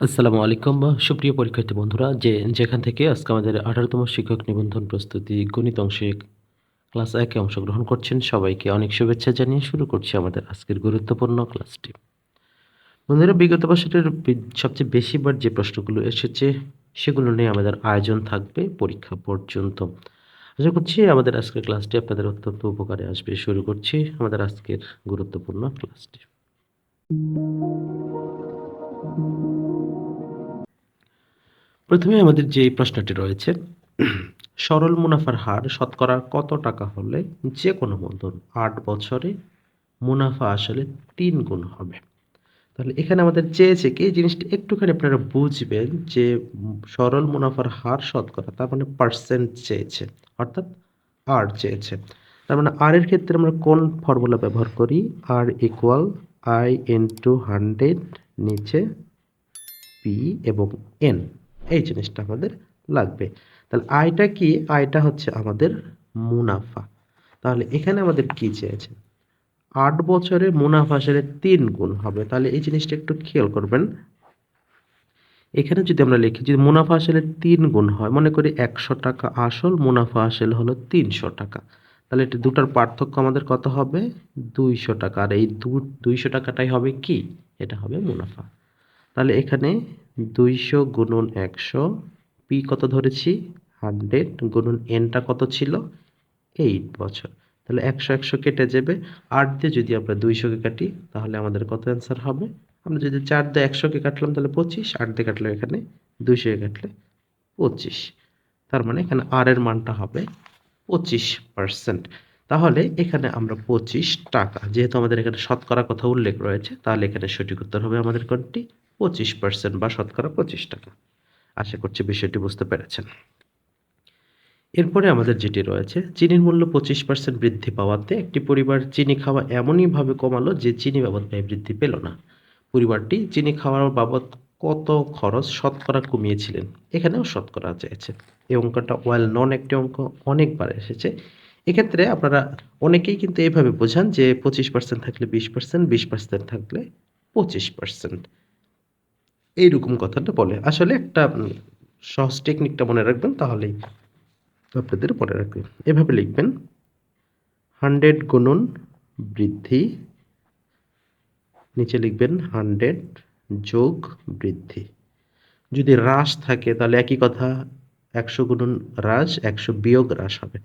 আসসালামু আলাইকুম সুপ্রিয় পরীক্ষার্থী বন্ধুরা, যে যেখান থেকে আজকে আমাদের আঠারোতম শিক্ষক নিবন্ধন প্রস্তুতি গণিত অংশে ক্লাস একে অংশগ্রহণ করছেন, সবাইকে অনেক শুভেচ্ছা জানিয়ে শুরু করছি আমাদের আজকের গুরুত্বপূর্ণ ক্লাসটি। বন্ধুরা, বিগত বছরের সবচেয়ে বেশিবার যে প্রশ্নগুলো এসেছে, সেগুলো নিয়ে আমাদের আয়োজন থাকবে পরীক্ষা পর্যন্ত। আশা করছি আমাদের আজকের ক্লাসটি আপনাদের অত্যন্ত উপকারে আসবে। শুরু করছি আমাদের আজকের গুরুত্বপূর্ণ ক্লাসটি। প্রথমে আমাদের যে প্রশ্নটি রয়েছে, সরল মুনাফার হার শতকরা কত টাকা হলে যে কোনো মূলধন আট বছরে মুনাফা আসলে তিন গুণ হবে? তাহলে এখানে আমাদের চেয়েছে কি, জিনিসটা একটুখানি আপনারা বুঝবেন যে সরল মুনাফার হার শতকরা তার মানে পার্সেন্ট চেয়েছে, অর্থাৎ আর চেয়েছে। তার মানে আর এর ক্ষেত্রে আমরা কোন ফর্মুলা ব্যবহার করি? R equal I into hundred নিচে পি এবং এন এই জিনিসটা আমাদের লাগবে। তাহলে আয়টা কি? আয়টা হচ্ছে আমাদের মুনাফা। তাহলে এখানে আমাদের কি চেয়েছে? আট বছরে মুনাফা আসলে তিন গুণ হবে। তাহলে এই জিনিসটা একটু খেয়াল করবেন। এখানে যদি আমরা লিখি, যদি মুনাফা আসলে তিন গুণ হয়, মনে করি একশো টাকা আসল, মুনাফা আসলে হলো তিনশো টাকা। তাহলে এটা দুটার পার্থক্য আমাদের কত হবে? দুইশো টাকা। আর এই দুইশো টাকাটাই হবে কি? এটা হবে মুনাফা। তাহলে এখানে দুইশো গুণন একশো, পি কত ধরেছি? হান্ড্রেড গুণন এনটা কত ছিল? এইট বছর। তাহলে একশো একশো কেটে যাবে। আট দিয়ে যদি আমরা দুইশোকে কাটি, তাহলে আমাদের কত অ্যান্সার হবে? আমরা যদি চার দিয়ে একশোকে কাটলাম, তাহলে পঁচিশ। আট দিয়ে কাটলে এখানে দুইশোকে কাটলে পঁচিশ। তার মানে এখানে আর এর মানটা হবে পঁচিশ পার্সেন্ট তাহলে এখানে আমরা পঁচিশ টাকা, যেহেতু আমাদের এখানে শতকরা কথা উল্লেখ রয়েছে, তাহলে এখানে সঠিক উত্তর হবে আমাদের কোনটি? পঁচিশ পার্সেন্ট বা শতকরা পঁচিশ টাকা। আশা করছি বিষয়টি বুঝতে পেরেছেন। এরপরে আমাদের যেটি রয়েছে, চিনির মূল্য পঁচিশ পার্সেন্ট বৃদ্ধি পাওয়াতে একটি পরিবার চিনি খাওয়া এমনইভাবে কমালো যে চিনি বাবদ ব্যয় বৃদ্ধি পেল না। পরিবারটি চিনি খাওয়ার বাবদ কত খরচ শতকরা কমিয়েছিলেন, এখানেও শতকরা চেয়েছে। এই অঙ্কটা ওয়েল নন একটি অঙ্ক, অনেকবার এসেছে। এক্ষেত্রে আপনারা অনেকেই কিন্তু এভাবে বোঝান যে পঁচিশ পার্সেন্ট থাকলে বিশ পার্সেন্ট বিশ পার্সেন্ট থাকলে পঁচিশ পার্সেন্ট এইরকম কথাটা বলে। আসলে একটা সহজ টেকনিকটা মনে রাখবেন, তাহলেই আপনাদের মনে রাখবেন এভাবে লিখবেন, হান্ড্রেড গুণন বৃদ্ধি, নিচে লিখবেন হান্ড্রেড যোগ বৃদ্ধি। যদি হ্রাস থাকে, তাহলে একই কথা, একশো গুণন হ্রাস, একশো বিয়োগ হ্রাস হবে।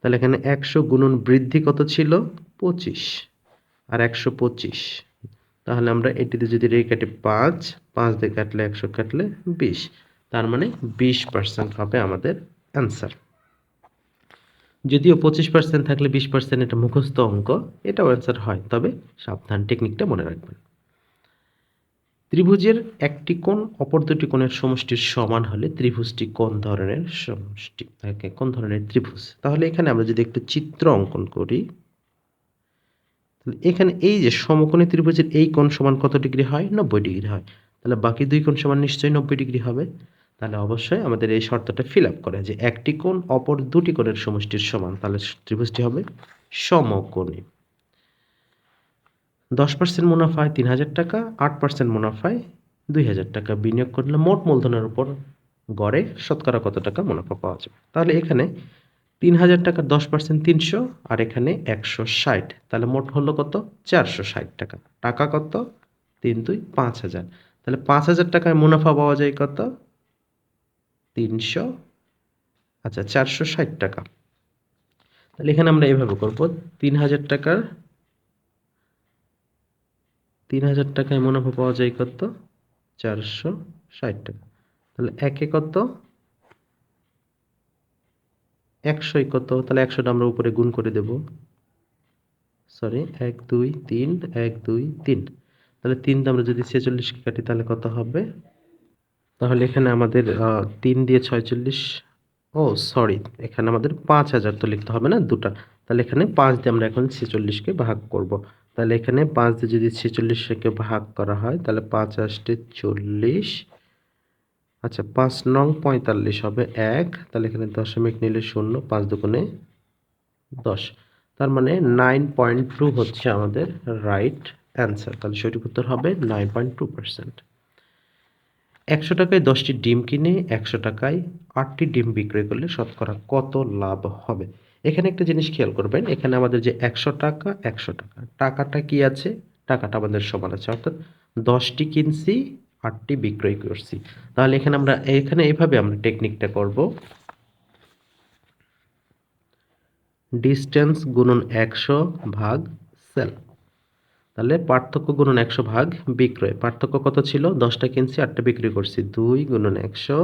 তাহলে এখানে একশো গুণন বৃদ্ধি কত ছিল? পঁচিশ। আর একশো পঁচিশ তাহলে আমরা এটিতে যদি রে কাটি পাঁচ পাঁচ দিয়ে কাটলে একশো, কাটলে বিশ। তার মানে বিশ পার্সেন্ট হবে আমাদের অ্যান্সার যদিও পঁচিশ পার্সেন্ট থাকলে বিশ পার্সেন্ট এটা মুখস্থ অঙ্ক, এটাও অ্যান্সার হয়, তবে সাবধান টেকনিকটা মনে রাখবেন। ত্রিভুজের একটি কোণ অপর দুটি কোণের সমষ্টির সমান হলে ত্রিভুজটি কোন ধরনের সমষ্টি? তাকে কোন ধরনের ত্রিভুজ? তাহলে এখানে আমরা যদি একটু চিত্র অঙ্কন করি এখানে এই যে সমকোণী ত্রিভুজের এই কোণ সমান কত ডিগ্রি হয়? নব্বই ডিগ্রি হয়। তাহলে বাকি দুই কোণ সমান নিশ্চয়ই নব্বই ডিগ্রি হবে। তাহলে অবশ্যই আমাদের এই শর্তটা ফিল আপ করে যে একটি কোণ অপর দুটি কোণের সমষ্টির সমান। তাহলে ত্রিভুজটি হবে সমকোণী। দশ পার্সেন্ট মুনাফায় তিন হাজার টাকা, আট পার্সেন্ট মুনাফায় দুই হাজার টাকা। বিনিয়োগ করলে মোট মূলধনের উপর গড়ে শতকরা কত টাকা মুনাফা পাওয়া যাবে? তাহলে এখানে তিন হাজার টাকার দশ পার্সেন্ট তিনশো, আর এখানে একশো ষাট। তাহলে মোট হলো কত? চারশো ষাট টাকা। টাকা কত? তিন দুই পাঁচ হাজার। তাহলে পাঁচ হাজার টাকায় মুনাফা পাওয়া যায় কত? তিনশো। আচ্ছা চারশো ষাট টাকা। তাহলে এখানে আমরা এভাবে করব। তিন হাজার টাকার তিন হাজার টাকায় মুনাফা পাওয়া যায় কত? চারশো ষাট টাকা। তাহলে একে কত? একশোই কত? তাহলে একশোটা আমরা উপরে গুণ করে দেব। সরি এক, দুই, তিন, এক, দুই, তিন। তাহলে তিনটা আমরা যদি ছেচল্লিশকে কাটি, তাহলে কত হবে? তাহলে এখানে আমাদের তিন দিয়ে ছয়চল্লিশ, ও সরি এখানে আমাদের পাঁচ হাজার তো লিখতে হবে না দুটা। তাহলে এখানে পাঁচ দিয়ে আমরা এখন ছেচল্লিশকে ভাগ করব। তাহলে এখানে পাঁচ দিয়ে যদি ছেচল্লিশকে ভাগ করা হয়, তাহলে পাঁচ আসতে চল্লিশ আচ্ছা পাঁচ নং পঁয়তাল্লিশ হবে এক, তাহলে এখানে দশমিক নিলে শূন্য, পাঁচ দুগুণে দশ। তার মানে নাইন পয়েন্ট টু হচ্ছে আমাদের রাইট অ্যান্সার তাহলে সঠিক উত্তর হবে নাইন পয়েন্ট টু পার্সেন্ট একশো টাকায় দশটি ডিম কিনে, একশো টাকায় আটটি ডিম বিক্রয় করলে শতকরা কত লাভ হবে? এখানে একটা জিনিস খেয়াল করবেন, এখানে আমাদের যে একশো টাকা একশো টাকা, টাকাটা কি আছে? টাকাটা আমাদের সমান আছে। অর্থাৎ দশটি কিনছি আটটি বিক্রয় করছি। তাহলে এখানে আমরা, এখানে এইভাবে আমরা টেকনিকটা করব। ডিস্টেন্স গুণন একশো ভাগ সেল তাহলে পার্থক্য গুণন একশো ভাগ বিক্রয়। পার্থক্য কত ছিল? দশটা কিনছি, আটটা বিক্রি করছি। দুই গুণন একশো,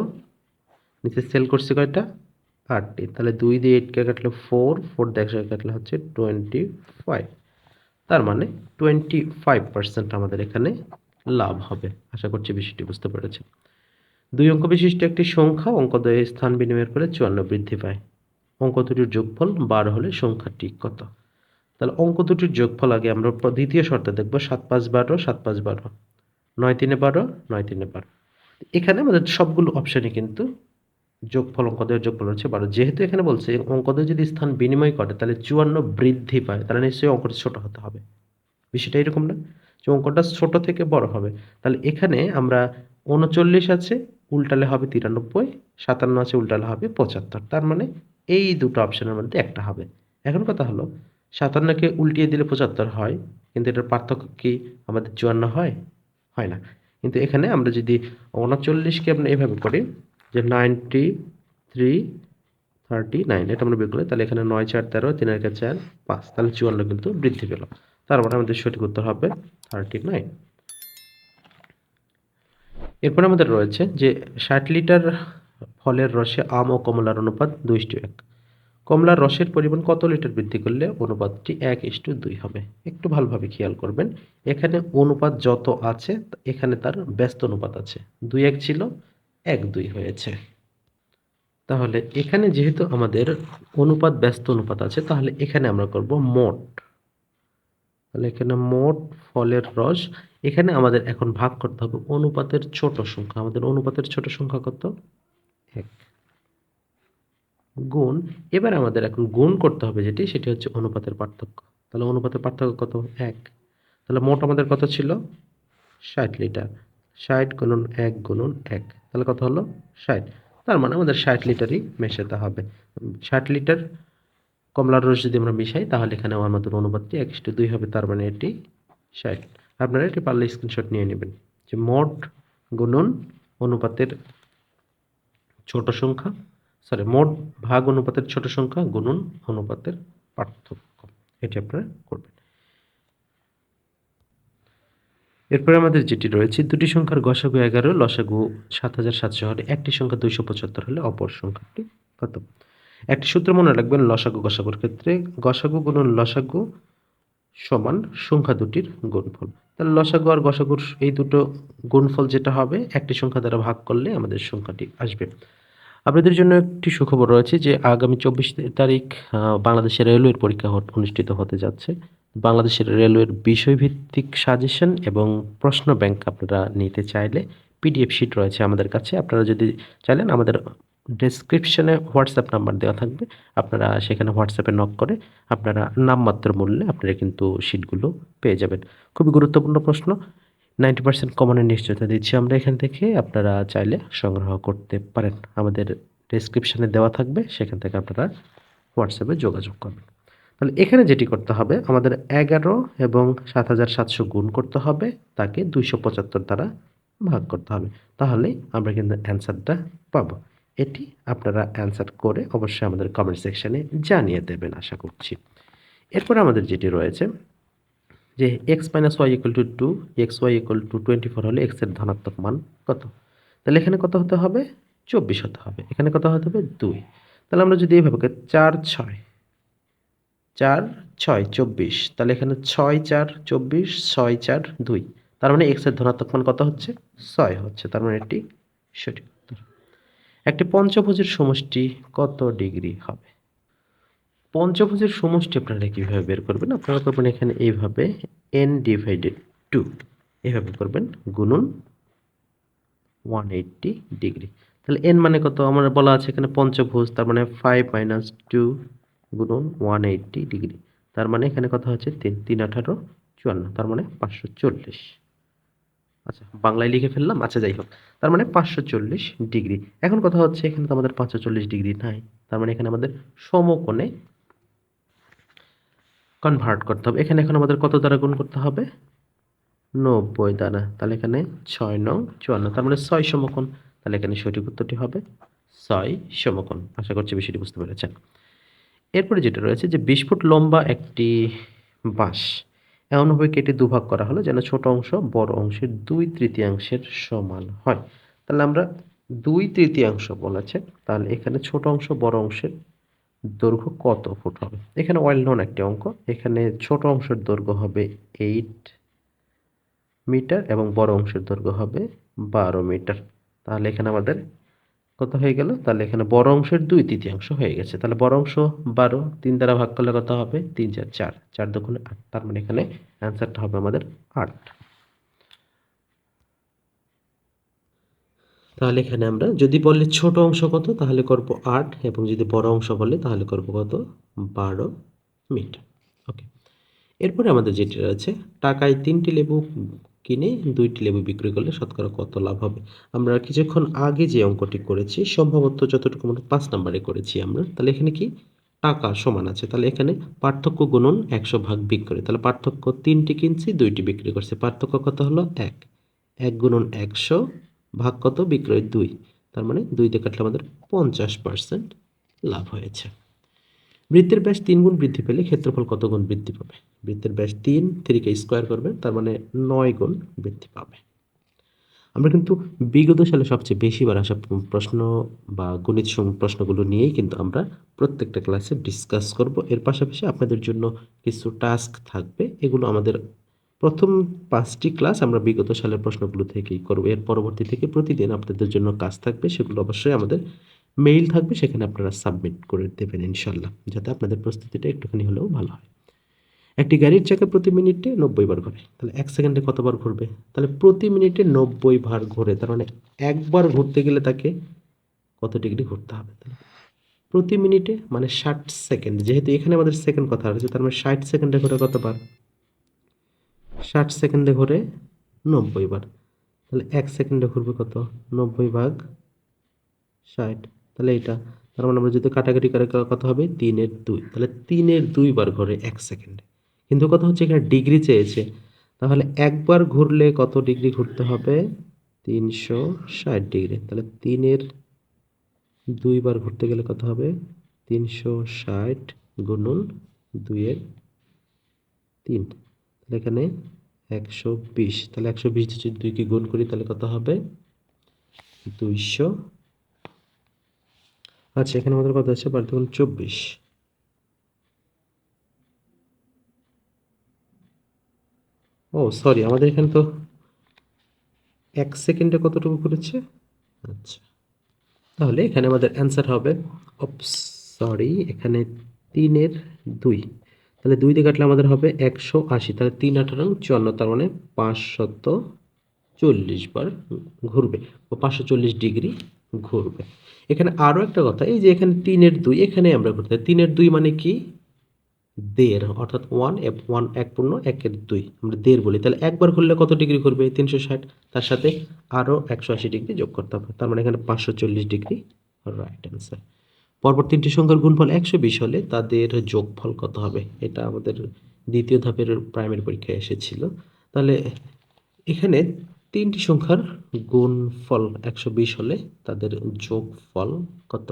নিচে সেল করছি কয়টা? আটটি। তাহলে দুই দিয়ে এইটকে কাটলে ফোর ফোর দিয়ে একশো কাটলে হচ্ছে টোয়েন্টি ফাইভ তার মানে টোয়েন্টি ফাইভ পার্সেন্ট আমাদের এখানে লাভ হবে। আশা করছি বিষয়টি বুঝতে পেরেছেন। দুই অঙ্ক বিশিষ্ট একটি সংখ্যা অঙ্কদ্বয়ে স্থান বিনিময়ের করে চুয়ান্ন বৃদ্ধি পায়। অঙ্ক দুটির যোগফল বারো হলে সংখ্যাটি কত? তাহলে অঙ্ক দুটির যোগফল আগে আমরা দ্বিতীয় শর্তে দেখব সাত পাঁচ বারো সাত পাঁচ বারো নয় তিনে বারো নয় তিনে বারো এখানে আমাদের সবগুলো অপশানে কিন্তু যোগফল অঙ্কদের যোগফল হচ্ছে বারো যেহেতু এখানে বলছে অঙ্কদের যদি স্থান বিনিময় করে তাহলে চুয়ান্ন বৃদ্ধি পায়, তাহলে নিশ্চয়ই অঙ্কটা ছোট হতে হবে। বিষয়টা এরকম না। যে অঙ্কটা ছোট থেকে বড় হবে। তাহলে এখানে আমরা উনচল্লিশ আছে, উল্টালে হবে তিরানব্বই, সাতান্ন আছে, উল্টালে হবে পঁচাত্তর। তার মানে এই দুটো অপশনের মধ্যে একটা হবে। এখন কথা হলো, সাতান্নকে উল্টিয়ে দিলে পঁচাত্তর হয়, কিন্তু এটার পার্থক্য কি আমাদের চুয়ান্ন হয়? হয় না। কিন্তু এখানে আমরা যদি উনচল্লিশকে আমরা এভাবে করি, যে নাইনটি থ্রি, থার্টি নাইন, এটা আমরা বের করি, তাহলে এখানে নয়, চার, তেরো তিন একে চার, পাঁচ, তাহলে চুয়ান্ন কিন্তু বৃদ্ধি পেল। তার মানে আমাদের সঠিক উত্তর হবে থার্টি নাইন এরপর আমাদের রয়েছে যে ষাট লিটার ফলের রসে আম ও কমলার অনুপাত দুই এক কমলার রসের পরিমাণ কত লিটার বৃদ্ধি করলে অনুপাতটি এক ইস্টু দুই হবে? একটু ভালোভাবে খেয়াল করবেন। এখানে অনুপাত যত আছে, এখানে তার ব্যস্ত অনুপাত আছে। দুই এক ছিল এক দুই হয়েছে। তাহলে এখানে যেহেতু আমাদের অনুপাত, ব্যস্ত অনুপাত আছে, তাহলে এখানে আমরা করব মোট। তাহলে এখানে মোট ফলের রস। এখানে আমাদের এখন ভাগ করতে হবে অনুপাতের ছোট সংখ্যা। আমাদের অনুপাতের ছোট সংখ্যা কত? এক। গুণ। এবার আমাদের এখন গুণ করতে হবে যেটি, সেটি হচ্ছে অনুপাতের পার্থক্য। তাহলে অনুপাতের পার্থক্য কত? এক। তাহলে মোট আমাদের কত ছিল? ষাট লিটার। ষাট গুণন এক গুণন এক। তাহলে কত হলো? ষাট। তার মানে আমাদের ষাট লিটারই মেশাতে হবে। ষাট লিটার কমলার রস যদি আমরা মিশাই, তাহলে এখানে আমাদের অনুপাতটি এক ইস্টু দুই হবে, তার মানে এটি ষাট। আপনারা এটি পারলে স্ক্রিনশট নিয়ে নেবেন যে মোট গুণন অনুপাতের ছোট সংখ্যা সরি মোট ভাগ অনুপাতের ছোট সংখ্যা গুণন অনুপাতের পার্থক্য। এটি আপনারা করবেন। এরপরে আমাদের যেটি রয়েছে, দুটি সংখ্যার গসাগু এগারো, লসাগু সাত হাজার সাতশো হলে একটি সংখ্যা দুইশো পঁচাত্তর হলে অপর সংখ্যাটি কত? একটি সূত্র মনে রাখবেন, লসাগু গসাগুর ক্ষেত্রে গসাগু গুণন লসাগু সমান সংখ্যা দুটির গুণফল। তাহলে লসাগু আর গসাগুর এই দুটো গুণফল যেটা হবে, একটি সংখ্যা দ্বারা ভাগ করলে আমাদের সংখ্যাটি আসবে। আপনাদের জন্য একটি সুখবর রয়েছে যে, আগামী চব্বিশ তারিখ বাংলাদেশের রেলওয়ের পরীক্ষা অনুষ্ঠিত হতে যাচ্ছে। বাংলাদেশের রেলওয়ের বিষয়ভিত্তিক সাজেশন এবং প্রশ্ন ব্যাংক আপনারা নিতে চাইলে, পিডিএফ শিট রয়েছে আমাদের কাছে। আপনারা যদি চাইলেন আমাদের ডেসক্রিপশনে হোয়াটসঅ্যাপ নাম্বার দেওয়া থাকবে। আপনারা সেখানে হোয়াটসঅ্যাপে নক করে আপনারা নামমাত্র মূল্যে আপনারা কিন্তু শিটগুলো পেয়ে যাবেন। খুবই গুরুত্বপূর্ণ প্রশ্ন। নাইনটি পার্সেন্ট কমনের নিশ্চয়তা দিচ্ছি আমরা এখান থেকে। আপনারা চাইলে সংগ্রহ করতে পারেন। আমাদের ডেসক্রিপশনে দেওয়া থাকবে, সেখান থেকে আপনারা হোয়াটসঅ্যাপে যোগাযোগ করবেন। তাহলে এখানে যেটি করতে হবে, আমাদের এগারো এবং সাত হাজার সাতশো গুণ করতে হবে, তাকে দুইশো পঁচাত্তর দ্বারা ভাগ করতে হবে। তাহলে আমরা কিন্তু অ্যান্সারটা পাবো। এটি আপনারা অ্যান্সার করে অবশ্যই আমাদের কমেন্ট সেকশানে জানিয়ে দেবেন, আশা করছি। এরপর আমাদের যেটি রয়েছে, যে X minus Y equal to two X Y equal to twenty four হলে এক্সের ধনাত্মক মান কত? তাহলে এখানে কত হতে হবে? চব্বিশ হতে হবে। এখানে কত হতে হবে? দুই। তাহলে আমরা যদি এইভাবে চার ছয়। চার ছয় চব্বিশ। তাহলে এখানে ছয় চার চব্বিশ, ছয় চার দুই। তার মানে এক্সের ধনাত্মক মান কত হচ্ছে? ছয় হচ্ছে। তার মানে এটি সঠিক। একটি পঞ্চভুজের সমষ্টি কত ডিগ্রি হবে? পঞ্চভুজের সমষ্টি আপনারা কীভাবে বের করবেন? আপনারা করবেন এখানে এইভাবে এন ডিভাইডেড টু এইভাবে করবেন গুণন ওয়ান এইট্টি ডিগ্রি তাহলে এন মানে কত? আমার বলা আছে এখানে পঞ্চভুজ, তার মানে ফাইভ মাইনাস টু গুণন ওয়ান এইট্টি ডিগ্রি তার মানে এখানে কথা হচ্ছে তিন তিন আঠারো, চুয়ান্ন, তার মানে পাঁচশো চল্লিশ। আচ্ছা বাংলায় লিখে ফেললাম আচ্ছা যাই হোক। তার মানে পাঁচশো চল্লিশ ডিগ্রি। এখন কথা হচ্ছে এখানে তো আমাদের পাঁচশো চল্লিশ ডিগ্রি নাই। তার মানে এখানে আমাদের সমকোণে কনভার্ট করতে হবে। এখানে এখন আমাদের কত দ্বারা গুণ করতে হবে? নব্বই দ্বারা। তাহলে এখানে ছয় নং চুয়ান্ন। তার মানে ছয় সমকোণ। তাহলে এখানে সঠিক উত্তরটি হবে ছয় সমকোণ। আশা করছি বিষয়টি বুঝতে পেরেছেন। এরপরে যেটা রয়েছে যে বিশ ফুট লম্বা একটি বাঁশ। এমনভাবে কেটে দুভাগ করা হলো যেন ছোট অংশ বড় অংশের দুই তৃতীয়াংশের সমান হয়। তাহলে আমরা দুই তৃতীয়াংশ বলেছে, তাহলে এখানে ছোট অংশ বড় অংশের দৈর্ঘ্য কত ফুট হবে? এখানে ওয়েল নন একটি অঙ্ক, এখানে ছোট অংশের দৈর্ঘ্য হবে এইট মিটার এবং বড় অংশের দৈর্ঘ্য হবে বারো মিটার তাহলে এখানে আমাদের কত হয়ে গেল? তাহলে এখানে বড় অংশের দুই তৃতীয়াংশ হয়ে গেছে। তাহলে বড় অংশ বারো, তিন দ্বারা ভাগ করলে কত হবে? তিন, চার চার। চার দোকানে আট। তার মানে এখানে অ্যান্সারটা হবে আমাদের আট। তাহলে এখানে আমরা যদি বলে ছোট অংশ কত, তাহলে করব আট, এবং যদি বড় অংশ বলে, তাহলে করব কত? বারো মিটার। ওকে এরপরে আমাদের যেটি রয়েছে, টাকায় তিনটি লেবু কিনে দুইটি লেবু বিক্রি করলে শতকরা কত লাভ হবে? আমরা কিছুক্ষণ আগে যে অঙ্কটি করেছি, সম্ভবত যতটুকু মনে পাঁচ নাম্বারে করেছি আমরা, তাহলে এখানে কি? টাকা সমান আছে। তাহলে এখানে পার্থক্য গুণন একশো ভাগ বিক্রি তাহলে পার্থক্য তিনটি কিনছি, দুইটি বিক্রি করছে। পার্থক্য কত হলো? এক। এক গুণন একশো ভাগ কত? বিক্রয় দুই। তার মানে দুই দিয়ে কাটলে আমাদের পঞ্চাশ পার্সেন্ট লাভ হয়েছে। বৃত্তের ব্যাস তিন গুণ বৃদ্ধি পেলে ক্ষেত্রফল কত গুণ বৃদ্ধি পাবে? বৃত্তের ব্যাস তিন থ্রিকে স্কোয়ার করবে, তার মানে নয় গুণ বৃদ্ধি পাবে। আমরা কিন্তু বিগত সালে সবচেয়ে বেশিবার আসা প্রশ্ন বা গণিত প্রশ্নগুলো নিয়েই কিন্তু আমরা প্রত্যেকটা ক্লাসে ডিসকাস করব। এর পাশাপাশি আপনাদের জন্য কিছু টাস্ক থাকবে, এগুলো আমাদের প্রথম পাঁচটি ক্লাস আমরা বিগত সালের প্রশ্নগুলো থেকেই করব। এর পরবর্তী থেকে প্রতিদিন আপনাদের জন্য কাজ থাকবে, সেগুলো অবশ্যই আমাদের মেইল থাকবে, সেখানে আপনারা সাবমিট করে দেবেন ইনশাল্লাহ, যাতে আপনাদের প্রস্তুতিটা একটুখানি হলেও ভালো হয়। একটি গাড়ির চাকা প্রতি মিনিটে নব্বই বার ঘোরে। তাহলে এক সেকেন্ডে কতবার ঘুরবে? তাহলে প্রতি মিনিটে নব্বই বার ঘোরে। তার মানে একবার ঘুরতে গেলে তাকে কত ডিগ্রি ঘুরতে হবে? তাহলে প্রতি মিনিটে মানে ষাট সেকেন্ড। যেহেতু এখানে আমাদের সেকেন্ড কথা আছে, তার মানে ষাট সেকেন্ডে ঘোরে কতবার? ষাট সেকেন্ডে ঘোরে নব্বই বার। তাহলে এক সেকেন্ডে ঘুরবে কত? নব্বই ভাগ ষাট। তাহলে এটা তার মানে আমরা যদি কাটাকাটি করে কত হবে? তিনের দুই। তাহলে তিনের দুইবার ঘোরে এক সেকেন্ডে। কিন্তু কথা হচ্ছে এখানে ডিগ্রি চেয়েছে। তাহলে একবার ঘুরলে কত ডিগ্রি ঘুরতে হবে? তিনশো ষাট ডিগ্রি। তাহলে তিনের দুইবার ঘুরতে গেলে কত হবে? তিনশো ষাট গুণন দুইয়ের তিন। তাহলে এখানে একশো বিশ। তাহলে একশো বিশ যদি দুইকে গুণ করি, তাহলে কত হবে? দুইশো। আচ্ছা এখানে আমাদের কথা আছে বার চব্বিশ। ও সরি আমাদের এখানে তো এক সেকেন্ডে কতটুকু করেছে আচ্ছা তাহলে এখানে আমাদের অ্যান্সার হবে সরি এখানে তিনের দুই। তাহলে দুই দিয়ে কাটলে আমাদের হবে একশো আশি, তাহলে তিন আঠারো, চুয়ান্ন, তার মানে পাঁচশত চল্লিশ বার ঘুরবে, ও পাঁচশো চল্লিশ ডিগ্রি ঘুরবে। এখানে আরও একটা কথা, এই যে এখানে তিনের দুই, এখানে আমরা ঘুরতে, তিনের দুই মানে কি? দেড়, অর্থাৎ ওয়ান ওয়ান এক পূর্ণ, একের দুই। আমরা দেড় বলি, তাহলে একবার ঘুরলে কত ডিগ্রি ঘুরবে তিনশো ষাট। তার সাথে আরও একশো আশি ডিগ্রি যোগ করতে হবে। তার মানে এখানে পাঁচশো চল্লিশ ডিগ্রি রাইট অ্যান্সার পরপর তিনটি সংখ্যার গুণফল একশো বিশ হলে তাদের যোগফল কত হবে? এটা আমাদের দ্বিতীয় ধাপের প্রাইমারি পরীক্ষায় এসেছিল। তাহলে এখানে তিনটি সংখ্যার গুণফল একশো বিশ হলে তাদের যোগফল কত?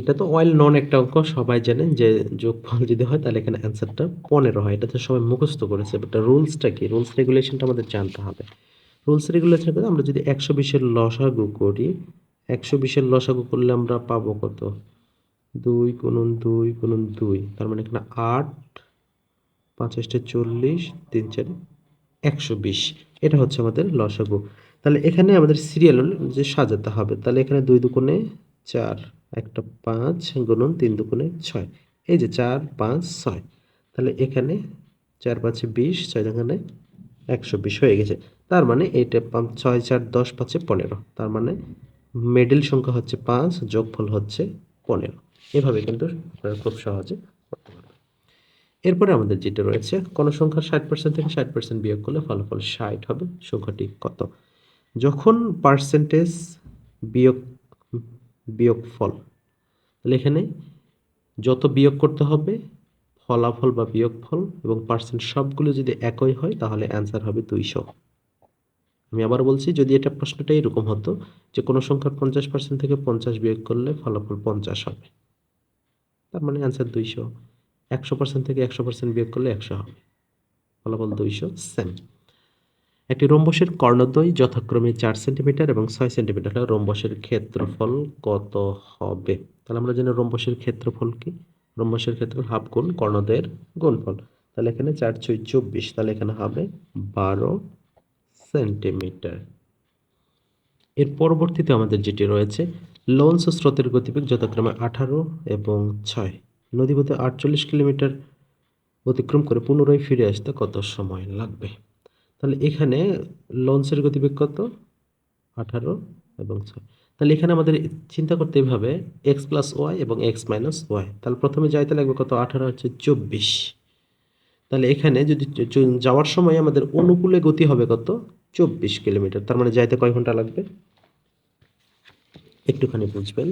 এটা তো অয়েল নন একটা অঙ্ক, সবাই জানেন যে যোগফল যদি হয় তাহলে এখানে অ্যান্সারটা পনেরো হয়। এটা তো সবাই মুখস্থ করেছে বাট রুলসটা কি? রুলস রেগুলেশনটা আমাদের জানতে হবে। রুলস রেগুলেশন আমরা যদি একশো বিশের লসাগু করি, একশো বিশের লসাগু করলে আমরা পাবো কত? দুই গুণন দুই গুণন দুই, তার মানে এখানে আট পাঁচাশটা চল্লিশ, তিন চার একশো বিশ। এটা হচ্ছে আমাদের লসাগু। তাহলে এখানে আমাদের সিরিয়াল যে সাজাতে হবে। তাহলে এখানে দুই দুগুণে চার। একটা পাঁচ গুণন তিন দুগুণে ছয়। এই যে চার, পাঁচ, ছয়। তাহলে এখানে চার, পাঁচে বিশ, ছয় এখানে একশো বিশ হয়ে গেছে। তার মানে এইটা ছয়, চার, দশ, পাঁচে পনেরো। তার মানে মেডেল সংখ্যা হচ্ছে পাঁচ, যোগফল হচ্ছে পনেরো। এভাবে কিন্তু আপনারা খুব সহজে করতে এরপরে আমাদের যেটা রয়েছে, কোনো সংখ্যার ষাট পার্সেন্ট থেকে ষাট পার্সেন্ট বিয়োগ করলে ফলাফল ষাট হবে। সংখ্যাটি কত? যখন পার্সেন্টেজ বিয়োগ বিয়োগফল। তাহলে এখানে যত বিয়োগ করতে হবে, ফলাফল বা বিয়োগফল এবং পার্সেন্ট সবগুলো যদি একই হয়, তাহলে অ্যান্সার হবে দুইশো। আমি আবার বলছি, যদি এটা প্রশ্নটা এরকম হতো যে কোনো সংখ্যার পঞ্চাশ পার্সেন্ট থেকে পঞ্চাশ বিয়োগ করলে ফলাফল পঞ্চাশ হবে। তার মানে অ্যান্সার দুইশো। একশো পার্সেন্ট থেকে একশো পার্সেন্ট বিয়োগ করলে একশো হবে। ফলাফল দুইশো সেম একটি রম্বসের কর্ণদ্বয় যথাক্রমে চার সেন্টিমিটার এবং ছয় সেন্টিমিটার হলে রম্বসের ক্ষেত্রফল কত হবে? তাহলে আমরা জানি রম্বসের ক্ষেত্রফল কি? রম্বসের ক্ষেত্রফল হাফ গুণ কর্ণদ্বয়ের গুণফল। তাহলে এখানে চার ছয় চব্বিশ, তাহলে এখানে হবে বারো সেন্টিমিটার। এর পরবর্তীতে আমাদের যেটি রয়েছে, লঞ্চ স্রোতের গতিবেগ যথাক্রমে আঠারো এবং ছয়। নদীপথে আটচল্লিশ কিলোমিটার অতিক্রম করে পুনরায় ফিরে আসতে কত সময় লাগবে? তাহলে এখানে লঞ্চের গতিবেগ কত? আঠারো এবং ছয়। তাহলে এখানে আমাদের চিন্তা করতে হবে এক্স প্লাস ওয়াই এবং এক্স মাইনাস ওয়াই তাহলে প্রথমে যাইতে লাগবে কত? আঠারো হচ্ছে চব্বিশ। তাহলে এখানে যদি যাওয়ার সময় আমাদের অনুকূলে গতি হবে কত? চব্বিশ কিলোমিটার। তার মানে যাইতে কয় ঘণ্টা লাগবে? একটুখানি বুঝবেন।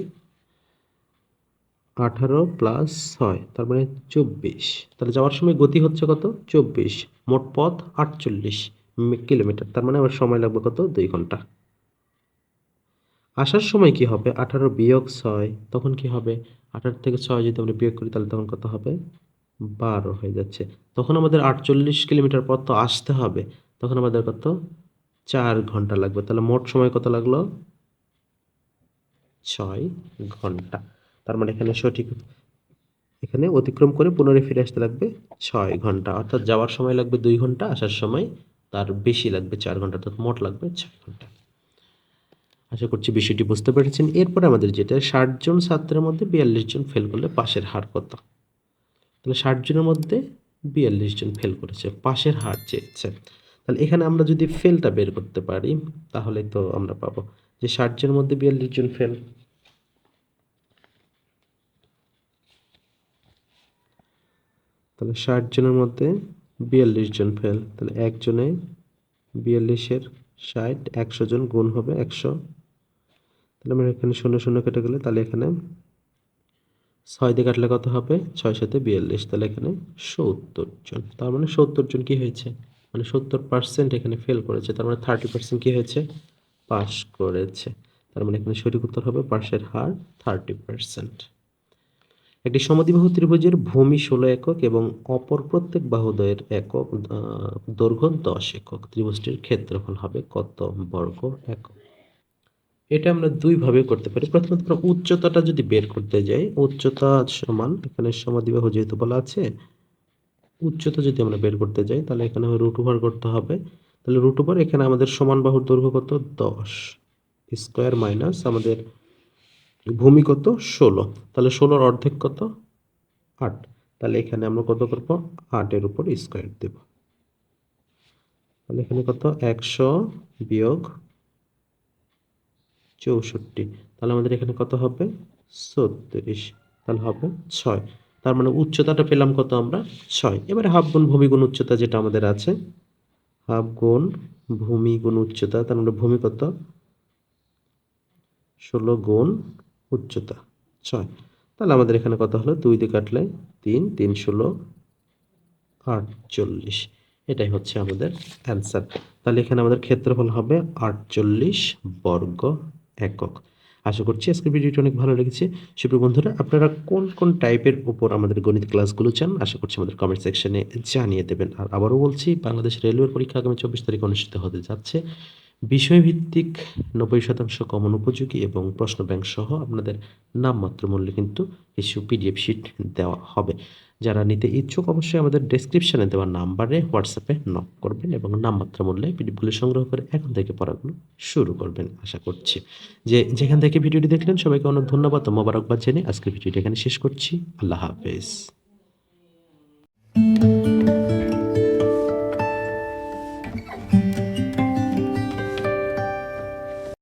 আঠারো প্লাস ছয়, তার মানে চব্বিশ। তাহলে যাওয়ার সময় গতি হচ্ছে কত? চব্বিশ। মোট পথ আটচল্লিশ। কিলোমিটার। তার মানে আমার সময় লাগবে কত? দুই ঘণ্টা। আসার সময় কি হবে? আঠারো বিয়োগ ছয়, তখন কি হবে? আঠারো থেকে ছয় যদি আমরা বিয়োগ করি, তাহলে তখন কত হবে? বারো হয়ে যাচ্ছে। তখন আমাদের আটচল্লিশ কিলোমিটার পথ তো আসতে হবে। তখন আমাদের কত? চার ঘণ্টা লাগবে। তাহলে মোট সময় কত লাগল? ছয় ঘণ্টা। তার মানে এখানে সঠিক, এখানে অতিক্রম করে পুনরায় ফিরে আসতে লাগবে ছয় ঘণ্টা। অর্থাৎ যাওয়ার সময় লাগবে দুই ঘণ্টা, আসার সময় তার বেশি লাগবে, চার ঘণ্টা অর্থাৎ মোট লাগবে ছয় ঘণ্টা। আশা করছি বিষয়টি বুঝতে পেরেছেন। এরপরে আমাদের যেটা, ষাট জন ছাত্রের মধ্যে বিয়াল্লিশ জন ফেল করলে পাশের হার কত? তাহলে ষাট জনের মধ্যে বিয়াল্লিশ জন ফেল করেছে, পাশের হার চেয়েছে। তাহলে এখানে আমরা যদি ফেলটা বের করতে পারি, তাহলে তো আমরা পাবো যে ষাট জনের মধ্যে বিয়াল্লিশ জন ফেল তাহলে ষাট জনের মধ্যে বিয়াল্লিশ জন ফেল তাহলে একজনে বিয়াল্লিশের ষাট, একশো জন গুণ হবে একশো। তাহলে আমরা এখানে শূন্য শূন্য কেটে গেলে, তাহলে এখানে ছয় দিয়ে কাটলে কত হবে? ছয় সাথে বিয়াল্লিশ, তাহলে এখানে সত্তর জন। তার মানে সত্তর জন কি হয়েছে? মানে সত্তর পার্সেন্ট এখানে ফেল করেছে, তার মানে থার্টি পার্সেন্ট কী হয়েছে? পাস করেছে। তার মানে এখানে সঠিক উত্তর হবে পাশের হার থার্টি পার্সেন্ট একটি সমদ্বিবাহু ত্রিভুজের ভূমি ষোলো একক এবং অপর প্রত্যেক বাহুদয়ের একক দৈর্ঘ্য দশ একক। ত্রিভুজটির ক্ষেত্রফল হবে কত বর্গ একক? এটা আমরা দুইভাবে করতে পারি। প্রথমত উচ্চতাটা যদি বের করতে যাই, উচ্চতা সমান, এখানে সমদ্বিবাহু যেহেতু বলা আছে, উচ্চতা যদি আমরা বের করতে যাই, তাহলে এখানে রুট ওভার করতে হবে। তাহলে রুট ওভার এখানে আমাদের সমান বাহুর দৈর্ঘ্য কত? দশ। স্কোয়ার মাইনাস আমাদের ভূমি কত ষোলো। তাহলে ষোলোর অর্ধেক কত? আট। তাহলে এখানে আমরা কত করব? আটের উপর স্কোয়ার দেব। তাহলে এখানে কত? একশো বিয়োগ চৌষট্টি। তাহলে আমাদের এখানে কত হবে? ছত্রিশ। তাহলে হবে ছয়। তার মানে উচ্চতাটা পেলাম কত আমরা? ছয়। এবারে হাফ গুণ ভূমি গুণ উচ্চতা যেটা আমাদের আছে, হাফ গুণ ভূমি গুণ উচ্চতা, তার মানে ভূমি কত? ষোলো গুণ উচ্চতা। ছয়। তাহলে আমাদের এখানে কত হলো? দুই দিয়ে কাটলে তিন তিন ষোলো, আটচল্লিশ। এটাই হচ্ছে আমাদের অ্যান্সার তাহলে এখানে আমাদের ক্ষেত্রফল হবে আটচল্লিশ বর্গ একক। আশা করছি আজকের ভিডিওটি অনেক ভালো লেগেছে। সুপ্রিয় বন্ধুরা, আপনারা কোন কোন টাইপের উপর আমাদের গণিত ক্লাসগুলো চান, আশা করছি আমাদের কমেন্ট সেকশনে জানিয়ে দেবেন। আর আবারও বলছি, বাংলাদেশ রেলওয়ের পরীক্ষা আগামী চব্বিশ তারিখ অনুষ্ঠিত হতে যাচ্ছে। বিষয়ভিত্তিক নব্বই শতাংশ কমন উপযোগী এবং প্রশ্ন ব্যাংক সহ আপনাদের নামমাত্র মূল্যে কিন্তু কিছু পিডিএফ শিট দেওয়া হবে। যারা নিতে ইচ্ছুক অবশ্যই আমাদের ডেসক্রিপশনে দেওয়া নাম্বারে হোয়াটসঅ্যাপে নক করবেন এবং নামমাত্র মূল্যে পিডিএফগুলো সংগ্রহ করে এখন থেকে পড়াগুলো শুরু করবেন আশা করছি। যে যেখান থেকে ভিডিওটি দেখলেন সবাইকে অনেক ধন্যবাদ মোবারকবাদ জেনে আজকের ভিডিওটি এখানে শেষ করছি। আল্লাহ হাফেজ।